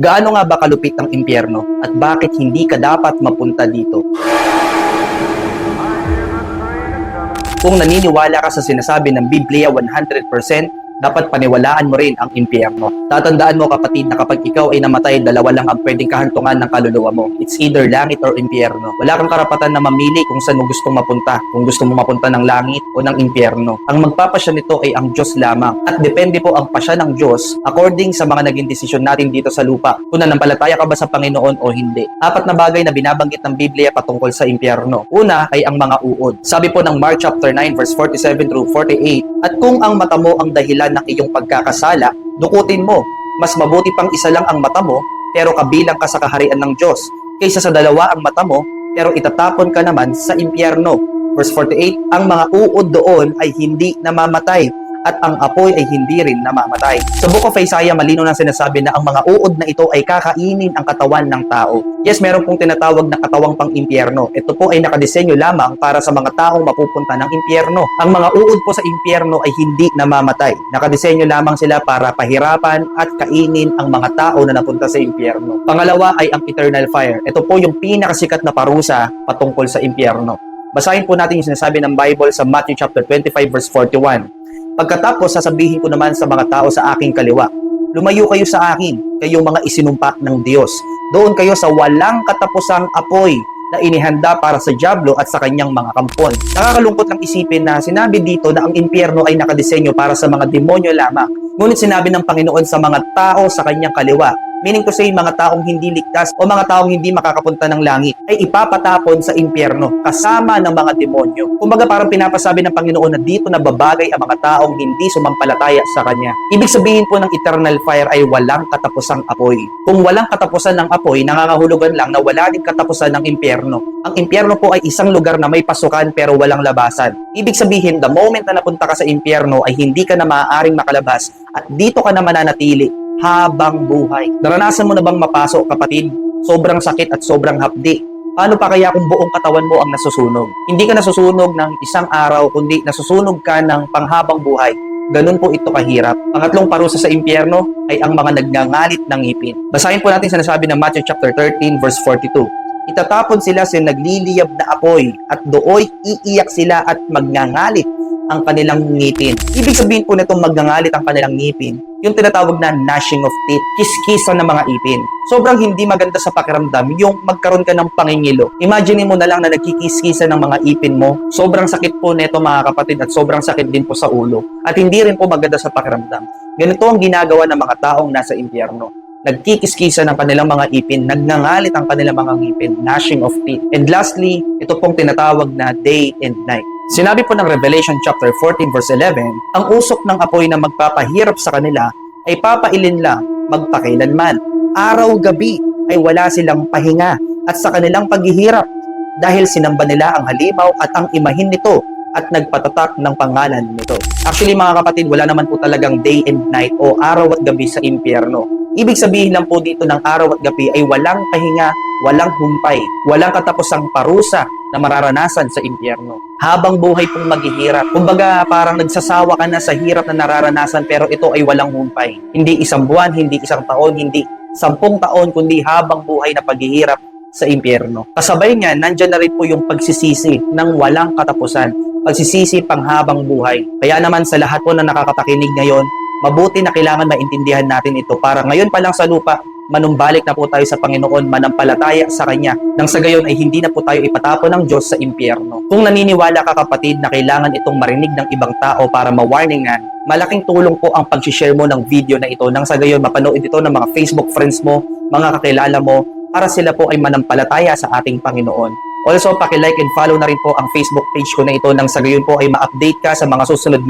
Gaano nga ba kalupit ang impyerno at bakit hindi ka dapat mapunta dito? Kung naniniwala ka sa sinasabi ng Biblia 100%, dapat paniwalaan mo rin ang impyerno. Tatandaan mo kapatid na kapag ikaw ay namatay, dalawa lang ang pwedeng kahantungan ng kaluluwa mo. It's either langit or impyerno. Wala kang karapatan na mamili kung saan mo gustong mapunta. Kung gusto mo mapunta ng langit o ng impyerno. Ang magpapasya nito ay ang Diyos lamang. At depende po ang pasya ng Diyos according sa mga naging desisyon natin dito sa lupa. Kung nanampalataya ka ba sa Panginoon o hindi. Apat na bagay na binabanggit ng Biblia patungkol sa impyerno. Una ay ang mga uod. Sabi po ng Mark chapter 9 verse 47 through 48, At kung ang mata mo ang dahilan ng iyong pagkakasala, dukutin mo. Mas mabuti pang isa lang ang mata mo, pero kabilang ka sa kaharian ng Diyos, kaysa sa dalawa ang mata mo, pero itatapon ka naman sa impyerno. Verse 48, ang mga uod doon ay hindi namamatay at ang apoy ay hindi rin namamatay. Sa Book of Isaiah, malino nang sinasabi na ang mga uod na ito ay kakainin ang katawan ng tao. Yes, meron pong tinatawag na katawang pang impyerno. Ito po ay nakadesenyo lamang para sa mga taong mapupunta ng impyerno. Ang mga uod po sa impyerno ay hindi namamatay. Nakadesenyo lamang sila para pahirapan at kainin ang mga tao na napunta sa impyerno. Pangalawa ay ang eternal fire. Ito po yung pinakasikat na parusa patungkol sa impyerno. Basahin po natin yung sinasabi ng Bible sa Matthew chapter 25 verse 41. Pagkatapos sasabihin ko naman sa mga tao sa aking kaliwa, lumayo kayo sa akin, kayong mga isinumpa ng Diyos. Doon kayo sa walang katapusang apoy na inihanda para sa Diablo at sa kanyang mga kampon. Nakakalungkot lang isipin na sinabi dito na ang impyerno ay nakadesenyo para sa mga demonyo lamang. Ngunit sinabi ng Panginoon sa mga tao sa kanyang kaliwa, meaning to say mga taong hindi ligtas o mga taong hindi makakapunta ng langit ay ipapatapon sa impyerno kasama ng mga demonyo. Kumbaga parang pinapasabi ng Panginoon na dito nababagay ang mga taong hindi sumampalataya sa Kanya. Ibig sabihin po ng eternal fire ay walang katapusang apoy. Kung walang katapusan ng apoy, nangangahulugan lang na wala din katapusan ng impyerno. Ang impyerno po ay isang lugar na may pasukan pero walang labasan. Ibig sabihin, the moment na napunta ka sa impyerno ay hindi ka na maaaring makalabas at dito ka na mananatili habang buhay. Naranasan mo na bang mapasok, kapatid? Sobrang sakit at sobrang hapdi. Paano pa kaya kung buong katawan mo ang nasusunog? Hindi ka nasusunog ng isang araw, kundi nasusunog ka ng panghabang buhay. Ganun po ito kahirap. Pangatlong parusa sa impyerno ay ang mga nagngangalit ng ngipin. Basahin po natin sinasabi ng Matthew chapter 13 verse 42. Itatapon sila sa nagliliyab na apoy at dooy iiyak sila at magngangalit ang kanilang ngipin. Ibig sabihin po nitong magngangalit ang kanilang ngipin, yung tinatawag na gnashing of teeth, kiskisan ng mga ipin. Sobrang hindi maganda sa pakiramdam yung magkaroon ka ng pangingilo. Imagine mo na lang na nagkikiskisan ng mga ipin mo. Sobrang sakit po nito mga kapatid at sobrang sakit din po sa ulo. At hindi rin po maganda sa pakiramdam. Ganito ang ginagawa ng mga taong nasa impyerno nagkikiskisa ng kanilang mga ipin, nagngangalit ang kanilang mga ngipin, gnashing of teeth. And lastly, ito pong tinatawag na day and night. Sinabi po ng Revelation chapter 14 verse 11, ang usok ng apoy na magpapahirap sa kanila ay papailin lang magpakailanman. Araw-gabi ay wala silang pahinga at sa kanilang paghihirap dahil sinamba nila ang halimaw at ang imahin nito at nagpatatak ng pangalan nito. Actually mga kapatid, wala naman po talagang day and night o araw at gabi sa impyerno. Ibig sabihin lang po dito ng araw at gabi ay walang pahinga, walang humpay, walang katapusang parusa na mararanasan sa impyerno. Habang buhay pong maghihirap. Kumbaga parang nagsasawa ka na sa hirap na nararanasan pero ito ay walang humpay. Hindi isang buwan, hindi isang taon, hindi sampung taon, kundi habang buhay na paghihirap sa impyerno. Kasabay niyan, nandyan na rin po yung pagsisisi ng walang katapusan. Pagsisisi panghabang buhay. Kaya naman sa lahat po na nakakapakinig ngayon, mabuti na kailangan maintindihan natin ito para ngayon pa lang sa lupa, manumbalik na po tayo sa Panginoon, manampalataya sa Kanya. Nang sa gayon ay hindi na po tayo ipatapon ng Diyos sa impyerno. Kung naniniwala ka kapatid na kailangan itong marinig ng ibang tao para ma-warningan, malaking tulong po ang pag-share mo ng video na ito nang sa gayon mapanood ito ng mga Facebook friends mo, mga kakilala mo, para sila po ay manampalataya sa ating Panginoon. Also, paki-like and follow na rin po ang Facebook page ko na ito nang sa gayon po ay ma-update ka sa mga susunod na